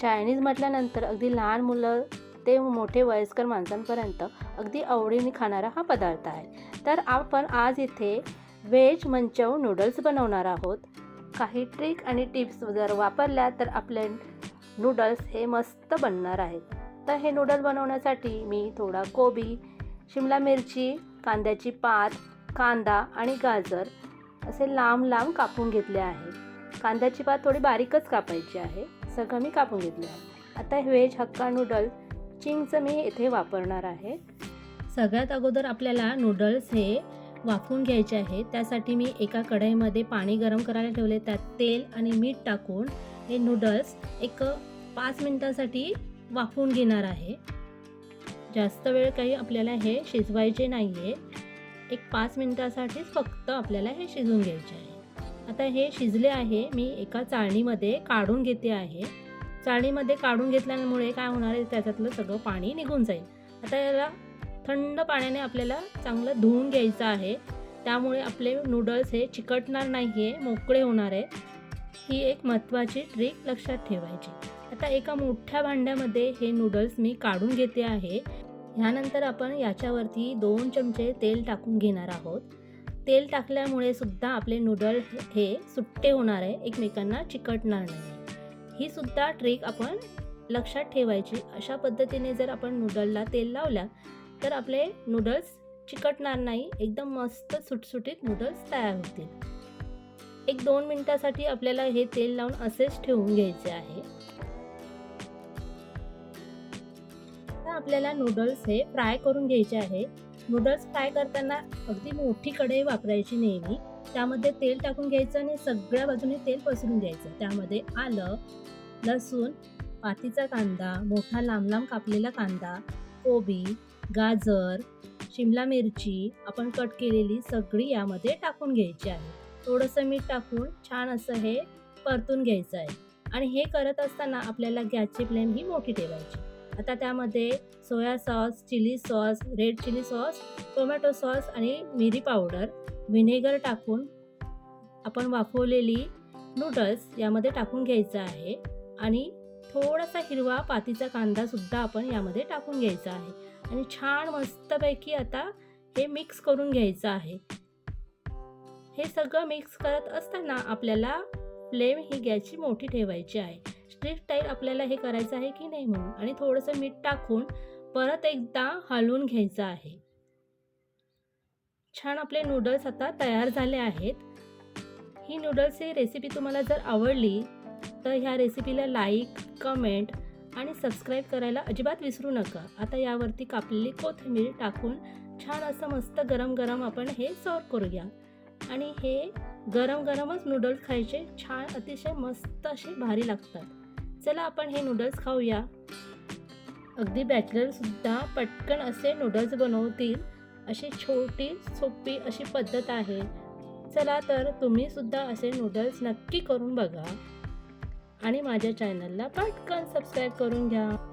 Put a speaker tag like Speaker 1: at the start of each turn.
Speaker 1: Chinese म्हटल्यानंतर अगदी लहान मुलं ते मोठे वयस्कर माणसांपर्यंत अगदी आवडीने खाणारा हा पदार्थ आहे. तर आपण आज इथे व्हेज मंचव नूडल्स बनवणार आहोत. काही ट्रिक आणि टिप्स जर वापरल्या तर आपले नूडल्स हे मस्त बनणार आहेत. तर हे नूडल बनवण्यासाठी मी थोडा कोबी शिमला मिरची कांद्याची पात कांदा आणि गाजर असे लांब लांब कापून घेतले आहे. कांद्याची पात थोडी बारीकच कापायची आहे. सगळं मी कापून घेतलं. आहे आता व्हेज हक्का नूडल्स चिंगचं मी इथे वापरणार आहे. सगळ्यात अगोदर आपल्याला नूडल्स हे वाफवून घ्यायचे आहे त्यासाठी मी एका कढईमध्ये पाणी गरम करायला ठेवले. त्यात तेल आणि मीठ टाकून हे नूडल्स एक पाच मिनटासाठी वाफवून घेणार आहे. जास्त वेळ काही आपल्याला हे शिजवायचे नाही आहे एक पाच मिनटासाठीच फक्त आपल्याला हे शिजून घ्यायचे आहे. आता हे शिजले आहे मी एका चाळणीमध्ये काढून घेते आहे. चाळणीमध्ये काढून घेतल्यामुळे काय होणार आहे त्याच्यातलं सगळं पाणी निघून जाईल. आता याला थंड पाण्याने आपल्याला चांगलं धुवून घ्यायचं आहे. त्यामुळे आपले नूडल्स हे चिकटणार नाही आहे मोकळे होणार आहे. ही एक महत्त्वाची ट्रिक लक्षात ठेवायची. आता एका मोठ्या भांड्यामध्ये हे नूडल्स मी काढून घेते आहे. ह्यानंतर आपण याच्यावरती दोन चमचे तेल टाकून घेणार आहोत. तेल टाकल्यामुळे सुद्धा आपले नूडल हे सुट्टे होणार आहे एकमेकांना चिकटणार नाही. ही सुद्धा ट्रिक आपण लक्षात ठेवायची. अशा पद्धतीने जर आपण नूडलला तेल लावल्या तर आपले नूडल्स चिकटणार नाही. एकदम मस्त सुटसुटीत नूडल्स तयार होतील. एक दोन मिनटासाठी आपल्याला हे तेल लावून असेच ठेवून घ्यायचे आहे. आपल्याला नूडल्स हे फ्राय करून घ्यायचे आहे. नूडल्स फ्राय करताना अगदी मोठी कढई वापरायची नेहमी. त्यामध्ये तेल टाकून घ्यायचं आणि सगळ्या बाजूने तेल पसरून घ्यायचं. त्यामध्ये आलं लसूण पातीचा कांदा मोठा लांब लांब कापलेला कांदा कोबी गाजर शिमला मिरची आपण कट केलेली सगळी यामध्ये टाकून घ्यायची आहे. थोडंसं मीठ टाकून छान असं हे परतून घ्यायचं आहे. आणि हे करत असताना आपल्याला गॅसची फ्लेम ही मोठी ठेवायची. आता त्यामध्ये soya sauce chilli sauce red chilli sauce tomato sauce आणि मिरी पावडर व्हिनेगर टाकून आपण वाफवलेली नूडल्स यामध्ये टाकून घ्यायचं आहे. आणि थोडासा हिरवा पातीचा कांदासुद्धा आपण यामध्ये टाकून घ्यायचा आहे. आणि छान मस्तपैकी आता हे मिक्स करून घ्यायचं आहे. हे सगळं मिक्स करत असताना आपल्याला फ्लेम ही गॅसची मोठी ठेवायची आहे. स्ट्रीट टाईप आपल्याला हे करायचं आहे की नाही म्हणून? आणि थोडंसं मीठ टाकून परत एकदा हलवून घ्यायचं आहे. छान आपले नूडल्स आता तयार झाले आहेत. ही नूडल्सची रेसिपी तुम्हाला जर आवडली तर ह्या रेसिपीला लाईक कमेंट आणि सबस्क्राईब करायला अजिबात विसरू नका. आता यावरती कापलेली कोथिंबीर टाकून छान असं मस्त गरम गरम आपण हे सर्व करूया. आणि हे गरम गरमच नूडल्स खायचे छान अतिशय मस्त असे भारी लागतात. चला आपण हे नूडल्स खाऊया. अगदी बॅचलरसुद्धा पटकन असे नूडल्स बनवतील अशी छोटी सोपी अशी पद्धत आहे. चला तर तुम्हीसुद्धा असे नूडल्स नक्की करून बघा. आणि माझ्या चॅनलला पटकन सबस्क्राईब करून घ्या.